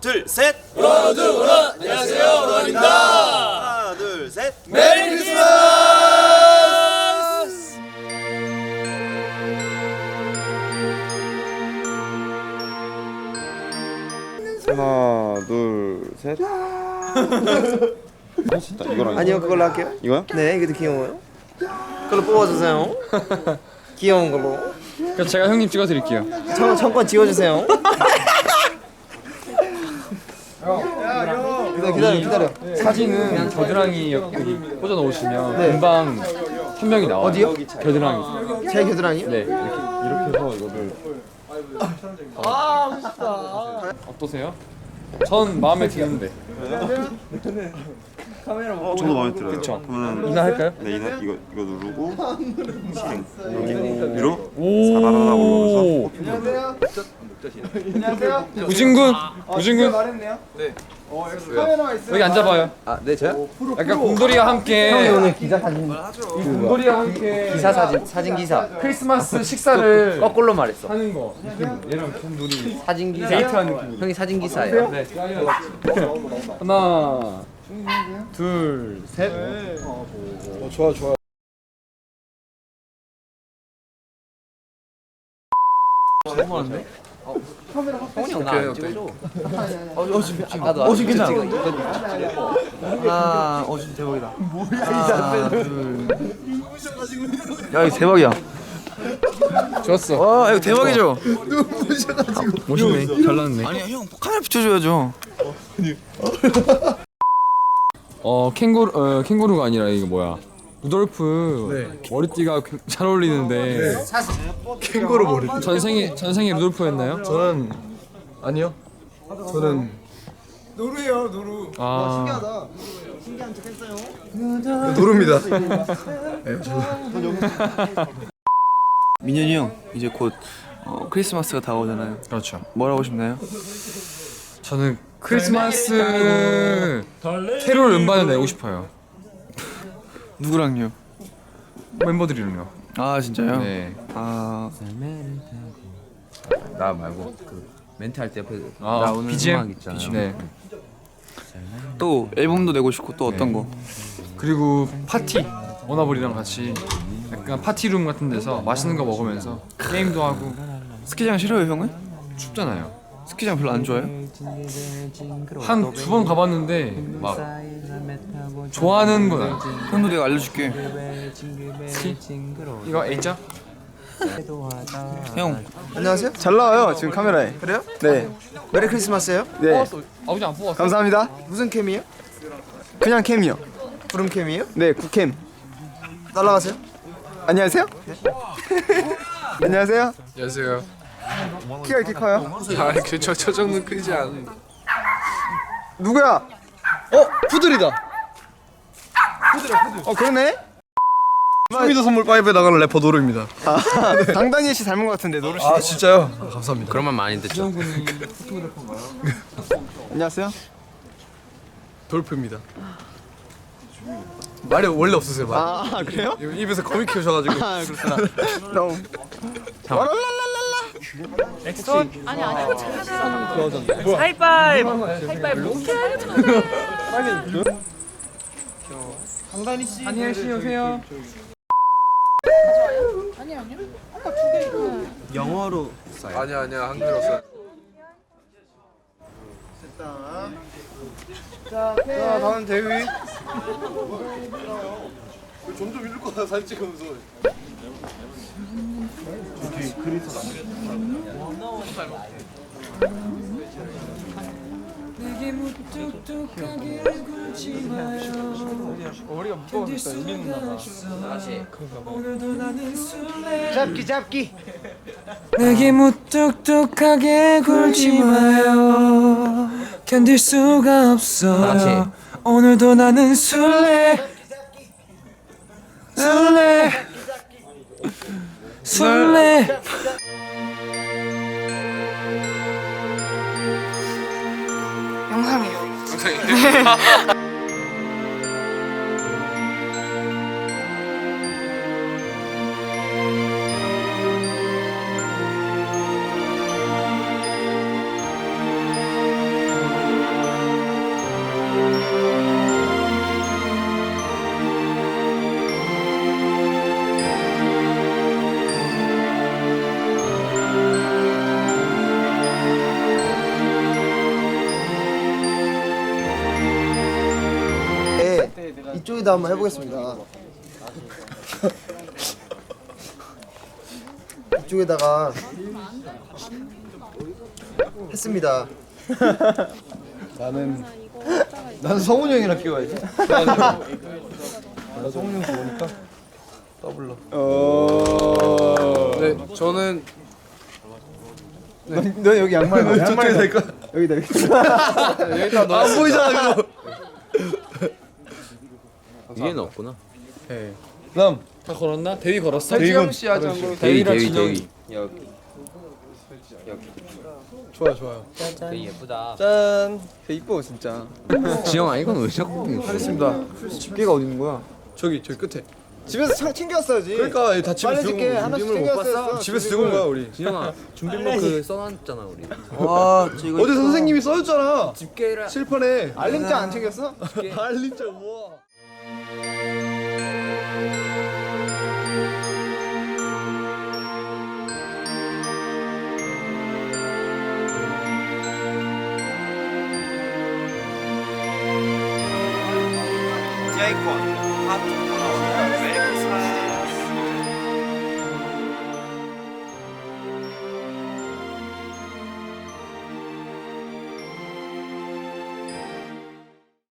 둘, 셋. 브라우드 우라 안녕하세요 우라입니다. 하나, 둘, 셋. 메리 크리스마스! 하나 둘셋. 이거랑 아니요 그걸로 할게요. 이거요? 네 이게 더 귀여워요. 그걸로 뽑아주세요. 귀여운 걸로. 그럼 제가 형님 찍어드릴게요. 청, 청권 지워주세요 기다려 기다려 기다려 사진은 겨드랑이 여기 꽂아 놓으시면 금방 한 명이 나와요. 어디요? 겨드랑이. 제 겨드랑이요? 네 이렇게 이렇게 해서 이거를. 아 어떠세요? 전 마음에 드는데. 어, 저도 마음에 들어요. 그쵸. 그러면 이나 할까요? 네 이거 이거 이거 누르고 실행 여기 위로 오. 사라라라 올라오면서 우진군, 우진군. 여기 앉아봐요. 아 네 저요? 약간 곰돌이와 함께. 오늘 기자 사진 곰돌이와 함께. 기사 사진 사진 기사. 크리스마스 식사를 거꾸로 말했어. 하는 거. 얘랑 곰돌이. 사진 기사. 데이트하는 느낌. 형이 사진 기사예요. 네. 하나, 둘, 셋. 형이 형나 찍어줘. 어 지금 나도 어 지금 괜찮아 하나 어 지금 대박이다. 하나 둘야 이거 대박이야. 좋았어. 와 이거 대박이죠? 멋있네. 잘 나왔네. 아니야 형 카메라 비춰줘야죠 어 캥거루 어 캥거루가 아니라 이거 뭐야? 루돌프. 머리띠가 그- 잘 어울리는데. 캥거루 머리 전생에 전생에 루돌프였나요? 저는 아니요. 저는 아. 노루입니다. 민현이 형 이제 곧 어, 크리스마스가 다가오잖아요. 그렇죠. 뭘 하고 싶나요? 저는 크리스마스 캐롤 음반을 내고 싶어요. 누구랑요? 멤버들이랑요. 아 진짜요? 네. 아 나 말고 그 멘트 할 때 옆에 아 나오는 BGM 음악 있잖아요. 네. 또 앨범도 내고 싶고 또 어떤 네. 거? 그리고 파티 워너블이랑 같이 약간 파티룸 같은 데서 맛있는 거 먹으면서 게임도 하고 스키장 싫어요 형은? 춥잖아요. 스키장 별로 안 좋아해요? 한 두 번 가봤는데 막 좋아하는 건 아니지. 형도 내가 알려줄게. 스키? 이거 A자? 형 안녕하세요 잘 나와요 지금 카메라에 그래요? 네 메리 크리스마스예요? 네. 아버지 안 뽑았어. 감사합니다 무슨 캠이에요? 그냥 캠이요 구름 캠이에요? 네 국캠 날라가세요? 안녕하세요 안녕하세요 안녕하세요. 키가 이렇게 커요? 아, 그저 저 정도 크지 않은. 누구야? 어 푸들이다 어 그러네 쇼미더 선물 파이브에 나가는 래퍼 노루입니다 강다니엘 씨 닮은 것 같은데 노루 씨. 아 진짜요? 아, 감사합니다. 그런 말 많이 듣죠. 안녕하세요. 돌프입니다. 말이 원래 없으세요 말. 아 그래요? 입에서 거미 키우셔가지고. 아 그렇구나. 너무. 아 니 하이파이브 하이파이브 안녕히 씨 오세요. 영어로 아니야 아니야. 한글로 써. 자 다음 대위. 점점 이럴 거야 사진 찍으면서. 잡기 잡기. 내게 무뚝뚝하게 굴지 마요. 견딜 수가 없어 오늘도 나는 술래. 술래 술래. 영상이요 이쪽에다 한번 해보겠습니다. 이쪽에다가 했습니다. 나는 나는 성훈이 형이랑 끼워야지. 나 성훈이 형 좋으니까 더블로. 네, 저는 너, 너 여기 양말 봐. 양말 될까? 여기다 여기다. 안 보이잖아 그거. 위에는 없구나. 그다음 다 걸었나? 대위 걸었어? 대위군. 씨 하지 않고 대위 대위랑 대위 진영이. 대위. 좋아 좋아요. 되게 예쁘다. 짠. 개 이뻐 진짜. 지영아 이건 왜 자꾸? 하겠습니다. 집게가 어디 있는 거야? 저기 저기 끝에. 집에서 참 챙겼어야지. 그러니까 다 집에 빨리 들고 줄게. 하나씩 준비물 못 봤어? 집에서 들고 온 거야 우리. 지영아 준비물 그 써놨잖아 우리. 아, 어제 선생님이 써줬잖아. 집게라. 칠판에. 알림장 안 챙겼어? 알림자 우와. 디아이콘 하트